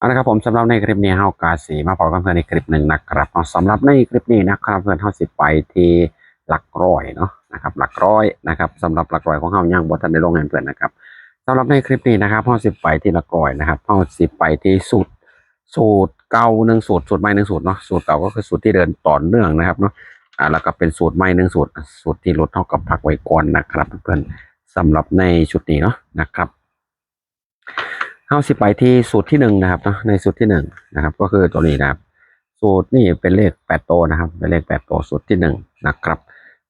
เอาละครับผมสำหรับในคลิปนี้เฮากาสีมาพอกันเพื่อนในคลิปหนึ่งนะครับสำหรับในคลิปนี้นะครับเพื่อนเฮาสิไปที่หลักร้อยเนาะนะครับหลักร้อยนะครับสำหรับหลักร้อยของเฮายังบ่ทันได้ลงให้เพื่อนนะครับสำหรับในคลิปนี้นะครับเฮาสิไปที่หลักร้อยนะครับเฮาสิไปที่สูตรสูตรเก่าหนึ่งสูตรสูตรใหม่หนึ่งสูตรเนาะสูตรเก่าก็คือสูตรที่เดินต่อเนื่องนะครับเนาะอ่าแล้วก็เป็นสูตรใหม่หนึ่งสูตรสูตรที่ลดเท่ากับพักไว้ก่อนนะครับ เพื่อนสำหรับในชุดนี้เนาะนะครับ เฮาสิไปที่สูตรที่หนึ่งนะครับเนาะในสูตรที่หนึ่งนะครับ ก็คือตัวนี้นะครับ สูตรนี่เป็นเลขแปดโตวนะครับ เป็นเลขแปดโตวสูตรที่หนึ่งนะครับ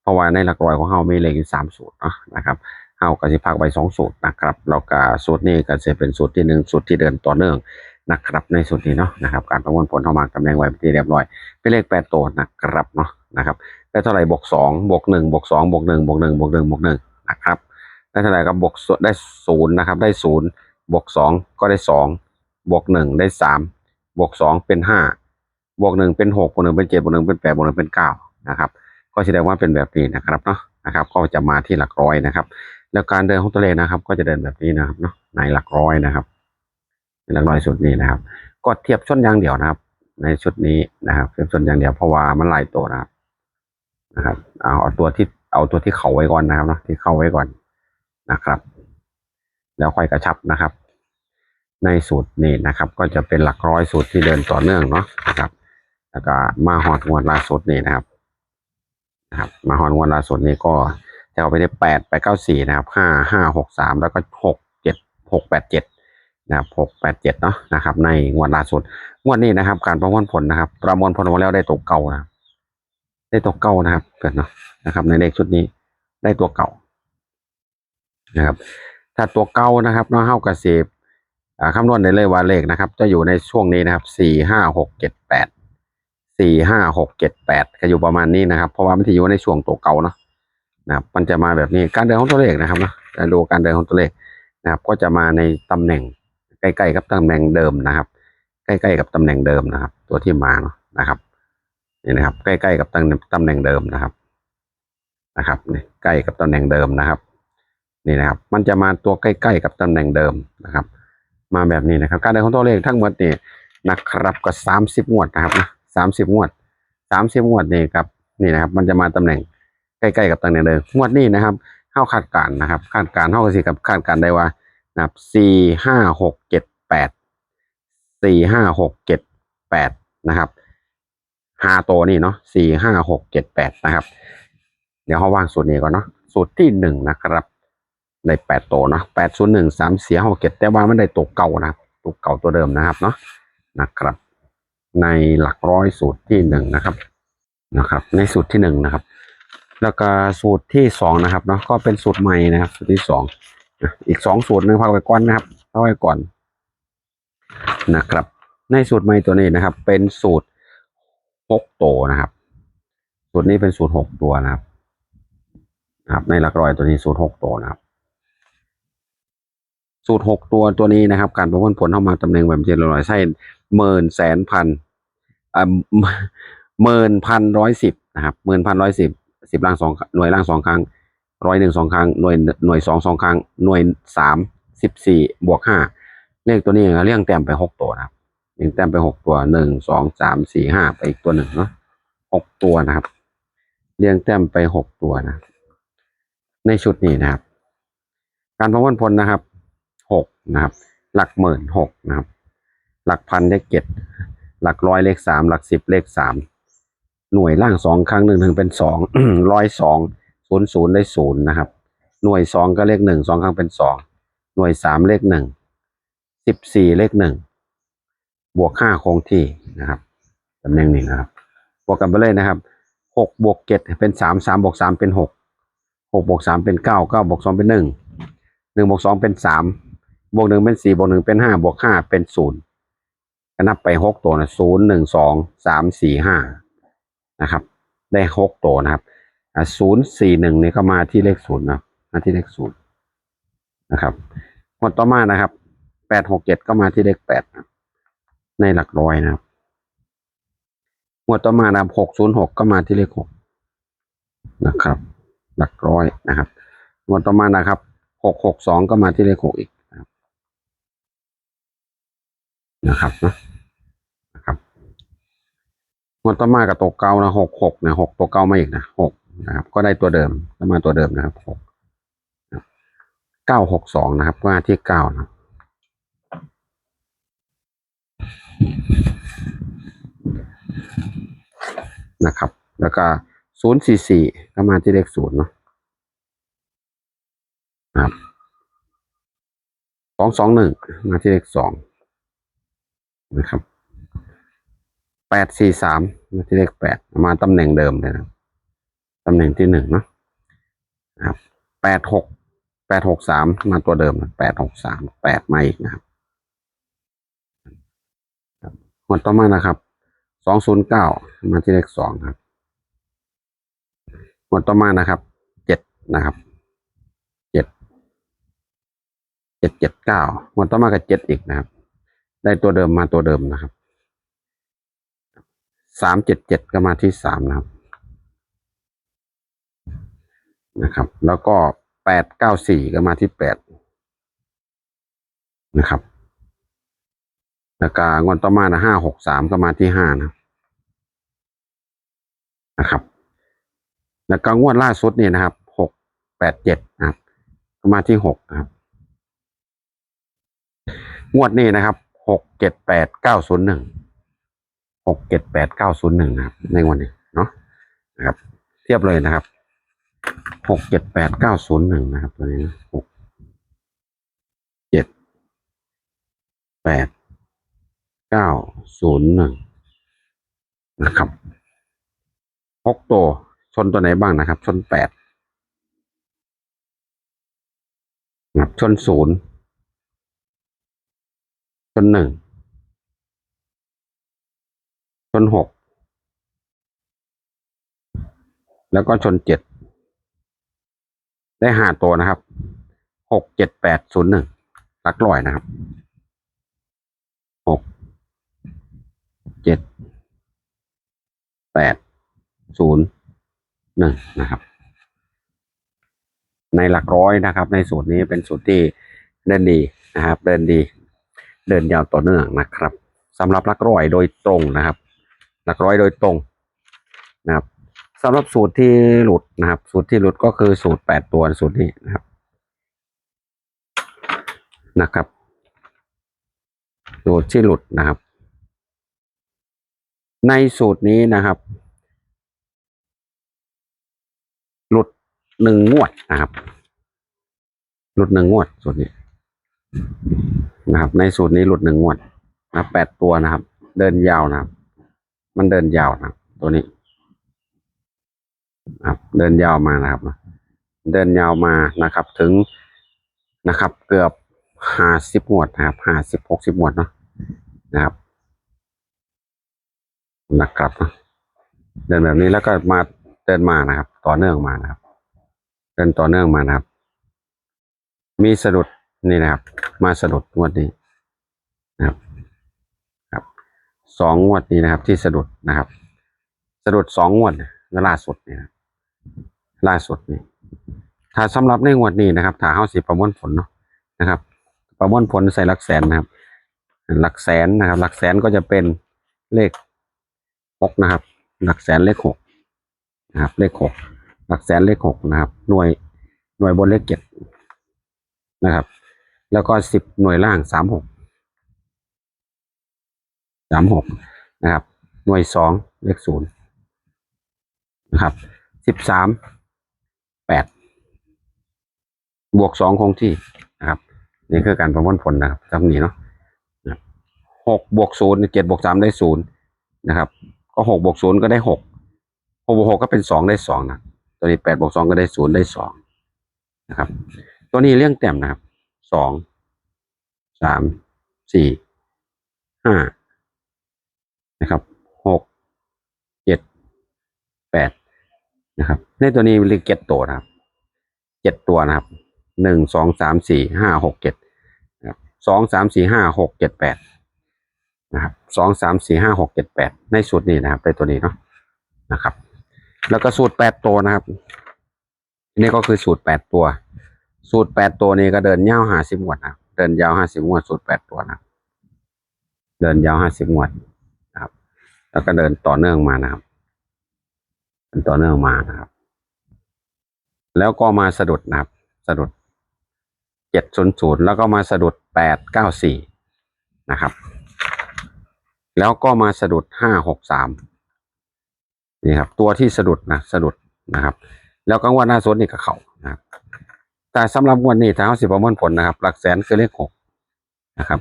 เพราะว่าในหลักร้อยของเฮามีเลขอยู่สามสูตรเนาะนะครับเฮาก็สิพักไว้สองสูตรนะครับแล้วก็สูตรนี้ก็จะเป็นสูตรที่หนึ่งสูตรที่เดินต่อเนื่องนะครับในสูตรนี้เนาะนะครับ การประมวลผลเข้ามาตำแหน่งไว้ที่เรียบร้อย เป็นเลขแปดโตวนะครับเนาะนะครับได้เท่าไหร่บวกสองบวกหนึ่งบวกสองบวกหนึ่งบวกหนึ่งบวกหนึ่งบวกหนึ่งนะครับได้เท่าไหร่ก็บวกได้ศูนย์นะครับได้ศูนย์ บวกสองก็ได้สองบวกหนึ่งได้สามบวกสองเป็นห้าบวกหนึ่งเป็นหกบวกหนึ่งเป็นเจ็ดบวกหนึ่งเป็นแปดบวกหนึ่งเป็นเก้านะครับก็แสดงว่าเป็นแบบนี้นะครับเนาะนะครับ ก็จะมาที่หลักร้อยนะครับ แล้วการเดินของตัวเลขนะครับ ก็จะเดินแบบนี้นะครับเนาะในหลักร้อยนะครับในหลักร้อยชุดนี้นะครับ ก็เทียบชนอย่างเดียวนะครับ ในชุดนี้นะครับเทียบชนอย่างเดียวเพราะว่ามันหลายตัวนะครับนะครับเอาเอาตัวที่เอาตัวที่เขาไว้ก่อนนะครับเนาะที่เข้าไว้ก่อนนะครับ แล้วค่อยกระชับนะครับ ในสูตรนี้นะครับ ก็จะเป็นหลักร้อยสูตรที่เดินต่อเนื่องเนาะนะครับ แล้วก็มาหอดงวดล่าสุดนี่นะครับนะครับ มาหอดงวดล่าสุดนี้ก็จะเอาไปได้แปดไปเก้าสี่นะครับห้าห้าหกสามแล้วก็หกเจ็ดหกแปดเจ็ดนะครับหกแปดเจ็ดเนาะนะครับ ในงวดล่าสุดงวดนี้นะครับ การประมวลผลนะครับ ประมวลผลมาแล้วได้ตัวเก่านะได้ตัวเก่านะครับเกิดเนาะนะครับ ในเลขชุดนี้ได้ตัวเก่านะครับ ถ้าตัวเก่านะครับเนาะเฮากระเสบ คำนวณได้เลยว่าเลขนะครับ จะอยู่ในช่วงนี้นะครับสี่ห้าหกเจ็ดแปดสี่ห้าหกเจ็ดแปดก็อยู่ประมาณนี้นะครับ เพราะว่ามันจะอยู่ในช่วงตัวเก่าเนาะนะครับมันจะมาแบบนี้การเดินของตัวเลขนะครับเนาะการดูการเดินของตัวเลขนะครับ ก็จะมาในตำแหน่งใกล้ๆกับตำแหน่งเดิมนะครับ ใกล้ๆกับตำแหน่งเดิมนะครับ ตัวที่มาเนาะนะครับนี่นะครับ ใกล้ๆกับตำแหน่งตำแหน่งเดิมนะครับนะครับนี่ใกล้กับตำแหน่งเดิมนะครับ นี่นะครับ มันจะมาตัวใกล้ๆกับตำแหน่งเดิมนะครับ มาแบบนี้นะครับ การเดินของตัวเลขทั้งหมดนี่นะครับก็สามสิบงวดนะครับนะสามสิบงวดสามสิบงวดนี่ครับนี่นะครับ มันจะมาตำแหน่งใกล้ๆกับตำแหน่งเดิมงวดนี้นะครับเข้าคาดการนะครับคาดการเข้ากับสิกับคาดการได้ว่านะครับสี่ห้าหกเจ็ดแปดสี่ห้าหกเจ็ดแปดนะครับห้าตัวนี่เนาะสี่ห้าหกเจ็ดแปดนะครับ เดี๋ยวเขาวางสูตรนี้ก่อนเนาะสูตรที่หนึ่งนะครับ ได้แปดตัวนะแปดศูนย์หนึ่งสามเสียหกเจ็ดแต่ว่ามันได้ตัวเก่านะตัวเก่าตัวเดิมนะครับเนาะนะครับ ในหลักร้อยสูตรที่หนึ่งนะครับนะครับ ในสูตรที่หนึ่งนะครับ แล้วก็สูตรที่สองนะครับเนาะก็เป็นสูตรใหม่นะครับสูตรที่สองอีกสองสูตรนึงพักไว้ก่อนนะครับพักไว้ก่อนนะครับ ในสูตรใหม่ตัวนี้นะครับ เป็นสูตรหกตัวนะครับ สูตรนี้เป็นสูตรหกตัวนะครับนะครับ ในหลักร้อยตัวนี้สูตรหกตัวนะครับ สูตรหกตัวตัวนี้นะครับ การประมวลผลเข้ามาตำแหน่งแบบเจริญร้อยไส้หมื่นแสนพันอ่าหมื่นพันร้อยสิบนะครับหมื่นพันร้อยสิบสิบล่างสองหน่วยล่างสองครั้งร้อยหนึ่งสองครั้งหน่วยหน่วยสองสองครั้งหน่วยสามสิบสี่บวกห้าเลขตัวนี้เรียงแต้มไปหกตัวนะครับเรียงแต้มไปหกตัวหนึ่งสองสามสี่ห้าไปอีกตัวหนึ่งเนาะหกตัวนะครับ เรียงแต้มไปหกตัวนะ ในชุดนี้นะครับ การประมวลผลนะครับ หกนะครับ หลักหมื่นหกนะครับ หลักพันเลขเจ็ดหลักร้อยเลขสามหลักสิบเลขสามหน่วยล่างสองครั้งหนึ่งหนึ่งเป็นสองร้อยสองศูนย์ศูนย์ได้ศูนย์นะครับ หน่วยสองก็เลขหนึ่งสองครั้งเป็นสองหน่วยสามเลขหนึ่งสิบสี่เลขหนึ่งบวกห้าคงที่นะครับตำแหน่งนี้นะครับบวกกันไปเลยนะครับหกบวกเจ็ดเป็นสามสามบวกสามเป็นหกหกบวกสามเป็นเก้าเก้าบวกสองเป็นหนึ่งหนึ่งบวกสองเป็นสาม บวกหนึ่งเป็นสี่บวกหนึ่งเป็นห้าบวกห้าเป็นศูนย์ก็นับไปหกตัวนะศูนย์หนึ่งสองสามสี่ห้านะครับ ได้หกตัวนะครับศูนย์สี่หนึ่งนี่ก็มาที่เลขศูนย์นะมาที่เลขศูนย์นะครับงวดต่อมานะครับแปดหกเจ็ดก็มาที่เลขแปดในหลักร้อยนะครับหมวดต่อมานะครับหกศูนย์หกก็มาที่เลขหกนะครับ หลักร้อยนะครับหมวดต่อมานะครับหกหกสองก็มาที่เลขหกอีก นะครับนะครับเนาะนะครับงวดต่อมากับตัวเก่านะหกหกนะหกตัวเก่ามาอีกนะหกนะครับ ก็ได้ตัวเดิมก็มาตัวเดิมนะครับหกเก้าหกสองนะครับว่าที่เก้านะครับนะครับ แล้วก็ศูนย์สี่สี่ก็มาที่เลขศูนย์เนาะครับสองสองหนึ่งมาที่เลขสอง นะครับแปดสี่สามมาที่เลขแปดมาตำแหน่งเดิมเลยนะตำแหน่งที่หนึ่งเนาะครับแปดหกแปดหกสามมาตัวเดิมแปดหกสามแปดมาอีกนะครับหมดต่อมานะครับสองศูนย์เก้ามาที่เลขสองครับหมวดต่อมานะครับเจ็ดนะครับเจ็ดเจ็ดเจ็ดเก้าหมวดต่อมากับเจ็ดอีกนะครับ ได้ตัวเดิมมาตัวเดิมนะครับ สามเจ็ดเจ็ดก็มาที่สามนะครับ นะครับ แล้วก็แปดเก้าสี่ก็มาที่แปดนะครับแล้วก็งวดต่อมานะห้าหกสามก็มาที่ห้านะครับนะครับ แล้วก็งวดล่าสุดนี่นะครับหกแปดเจ็ดนะครับก็มาที่หกนะครับ งวดนี้นะครับ หกเจ็ดแปดเก้าศูนย์หนึ่งหกเจ็ดแปดเก้าศูนย์หนึ่งครับ ในวันนี้เนาะนะครับ เทียบเลยนะครับหกเจ็ดแปดเก้าศูนย์หนึ่งนะครับ ตัวนี้หกเจ็ดแปดเก้าศูนย์หนึ่งนะครับหกตัวชนตัวไหนบ้างนะครับ ชนแปดนะครับชนศูนย์ ชนหนึ่งชนหกแล้วก็ชนเจ็ดได้ห้าตัวนะครับหกเจ็ดแปดศูนย์หนึ่งลักลอยนะครับหกเจ็ดแปดศูนย์หนึ่งนะครับ ในหลักร้อยนะครับ ในสูตรนี้เป็นสูตรที่เดินดีนะครับ เดินดี เดินยาวต่อเนื่องนะครับสำหรับลักร้อยโดยตรงนะครับลักร้อยโดยตรงนะครับสำหรับสูตรที่หลุดนะครับ สูตรที่หลุดก็คือสูตรแปดตัวสูตรนี้นะครับนะครับ สูตรที่หลุดนะครับ ในสูตรนี้นะครับ หลุดหนึ่งงวดนะครับ หลุดหนึ่งงวดสูตรนี้ นะครับ ในสูตรนี้หลุดหนึ่งงวดนะแปดตัวนะครับ เดินยาวนะครับ มันเดินยาวนะครับ ตัวนี้นะครับเดินยาวมานะครับ เดินยาวมานะครับ ถึงนะครับ เกือบห้าสิบงวดนะครับห้าสิบหกสิบงวดเนาะนะครับนะครับนะเดินแบบนี้แล้วก็มาเดินมานะครับ ต่อเนื่องมานะครับ เดินต่อเนื่องมานะครับ มีสะดุด นี่นะครับ มาสะดุดงวดนี้นะครับครับสองงวดนี้นะครับ ที่สะดุดนะครับ สะดุดสองงวดแล้วล่าสุดนี่นะล่าสุดนี่ถ้าสำหรับในงวดนี้นะครับถ้าเฮาสิประมวลผลเนาะนะครับ ประมวลผลใส่หลักแสนนะครับ หลักแสนนะครับ หลักแสนก็จะเป็นเลขหกนะครับ หลักแสนเลขหกนะครับ เลขหกหลักแสนเลขหกนะครับ หน่วยหน่วยบนเลขเจ็ดนะครับ แล้วก็สิบหน่วยล่างสามหกสามหกนะครับ หน่วยสองเลขศูนย์นะครับสิบสามแปดบวกสองคงที่นะครับ นี่คือการประมวลผลนะครับจำนี้เนาะหกบวกศูนย์เจ็ดบวกสามได้ศูนย์นะครับ ก็หกบวกศูนย์ก็ได้หกหกบวกหกก็เป็นสองได้สองนะตัวนี้แปดบวกสองก็ได้ศูนย์ได้สองนะครับ ตัวนี้เรื่องแต้มนะครับ สองสามสี่ห้านะครับหกเจ็ดแปดนะครับ ในตัวนี้เรียกเจ็ดตัวนะครับเจ็ดตัวนะครับหนึ่งสองสามสี่ห้าหกเจ็ดนะครับสองสามสี่ห้าหกเจ็ดแปดนะครับสองสามสี่ห้าหกเจ็ดแปดในสูตรนี้นะครับในตัวนี้เนาะนะครับ แล้วก็สูตรแปดตัวนะครับนนี้ก็คือสูตรแปดตัว สูตรแปดตัวนี้ก็เดินยาวห้าสิบงวดนะเดินยาวห้าสิบงวด สูตรแปดตัวนะเดินยาวห้าสิบงวดนะครับ แล้วก็เดินต่อเนื่องมานะครับเดินต่อเนื่องมานะครับ แล้วก็มาสะดุดนะครับ สะดุดเจ็ดศูนย์ศูนย์แล้วก็มาสะดุดแปดเก้าสี่นะครับ แล้วก็มาสะดุดห้าหกสามนี่ครับ ตัวที่สะดุดนะสะดุดนะครับ แล้วก็งวันหน้าสุดนี่ก็เขานะครับ แต่สำหรับวันนี้ถ้าเอาสิประเมินผลนะครับ หลักแสนคือเลขหกนะครับ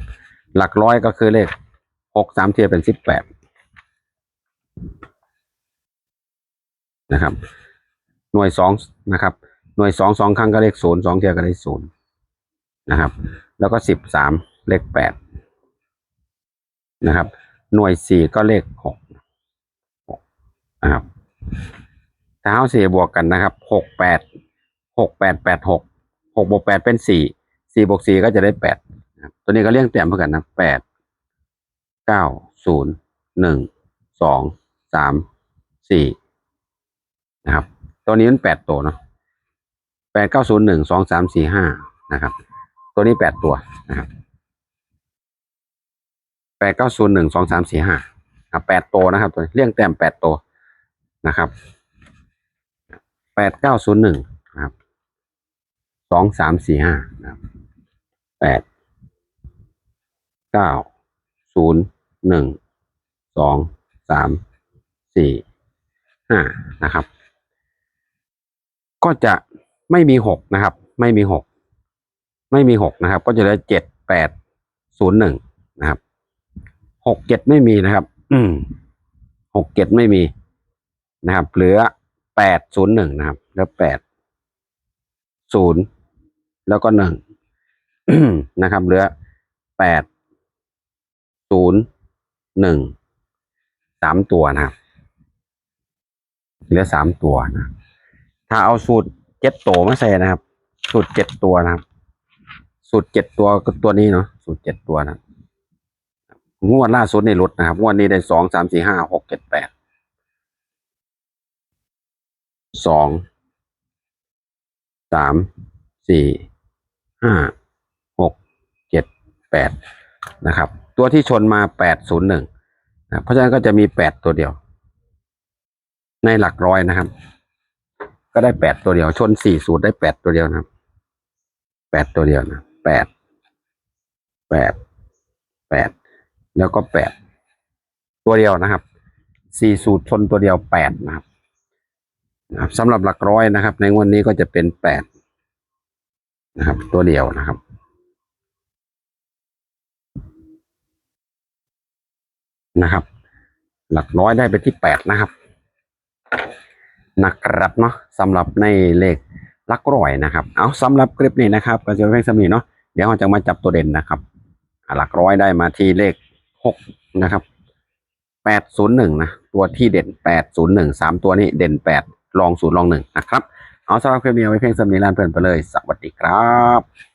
หลักร้อยก็คือเลขหกสามเทียเป็นสิบแปดนะครับ หน่วยสองนะครับ หน่วยสองสองครั้งก็เลขศูนย์สองเทียก็เลขศูนย์นะครับ แล้วก็สิบสามเลขแปดนะครับ หน่วยสี่ก็เลขหกนะครับถ้าเอาสี่บวกกันนะครับหกแปดหกแปดแปดหก กบวกแปดเป็นสี่สี่บวกสี่ก็จะได้แปดตัวนี้ก็เรียงเต็มเพื่อกันนะแปดเก้าศูนย์หนึ่งสองสามสี่นะครับ ตัวนี้มันแปดตัวเนาะแปดเก้าศูนย์หนึ่งสองสามสี่ห้านะครับ ตัวนี้แปดตัวนะครับแปดเก้าศูนย์หนึ่งสองสามสี่ห้าแปดตัวนะครับ ตัวเรียงแต้มแปดตัวนะครับแปดเก้าศูนย์หนึ่ง สองสามสี่ห้านะครับแปดเก้าศูนย์หนึ่งสองสามสี่ห้านะครับ ก็จะไม่มีหกนะครับ ไม่มีหกไม่มีหกนะครับ ก็จะเหลือเจ็ดแปดศูนย์หนึ่งนะครับหกเจ็ดไม่มีนะครับ อืมหกเจ็ดไม่มีนะครับ เหลือแปดศูนย์หนึ่งนะครับเหลือแปดศูนย์ แล้วก็หนึ่งนะครับ เหลือแปดศูนย์หนึ่งสามตัวนะครับ เหลือสามตัวนะ ถ้าเอาสูตรเจ็ดตัวมาใส่นะครับ สูตรเจ็ดตัวนะครับ สูตรเจ็ดตัวก็ตัวนี้เนาะสูตรเจ็ดตัวนะงวดล่าสุดในรถนะครับ งวดนี้ได้สองสามสี่ห้าหกเจ็ดแปดสองสามสี่ ห้าหกเจ็ดแปดนะครับ ตัวที่ชนมาแปดศูนย์หนึ่งเพราะฉะนั้นก็จะมีแปดตัวเดียว ในหลักร้อยนะครับ ก็ได้แปดตัวเดียว ชนสี่สูตรได้แปดตัวเดียวนะครับแปดตัวเดียวนะแปดแปดแปดแล้วก็แปดตัวเดียวนะครับสี่สูตรชนตัวเดียวแปดนะครับสำหรับหลักร้อยนะครับ ในงวดนี้ก็จะเป็นแปด นะครับ ตัวเดียวนะครับ นะครับ หลักร้อยได้ไปที่แปดนะครับนะครับเนาะสำหรับในเลขหลักร้อยนะครับ เอาสำหรับคลิปนี้นะครับก็จะเป็นเพียงสำนีเนาะเดี๋ยวเราจะมาจับตัวเด่นนะครับหลักร้อยได้มาที่เลขหกนะครับแปดศูนย์หนึ่งนะตัวที่เด่นแปดศูนย์หนึ่งสามตัวนี้เด่นแปดลองศูนย์ลองหนึ่งนะครับ เอาสำหรับคลิปนี้เอาไว้เพียงสำนีลานเพื่อนไปเลย สวัสดีครับ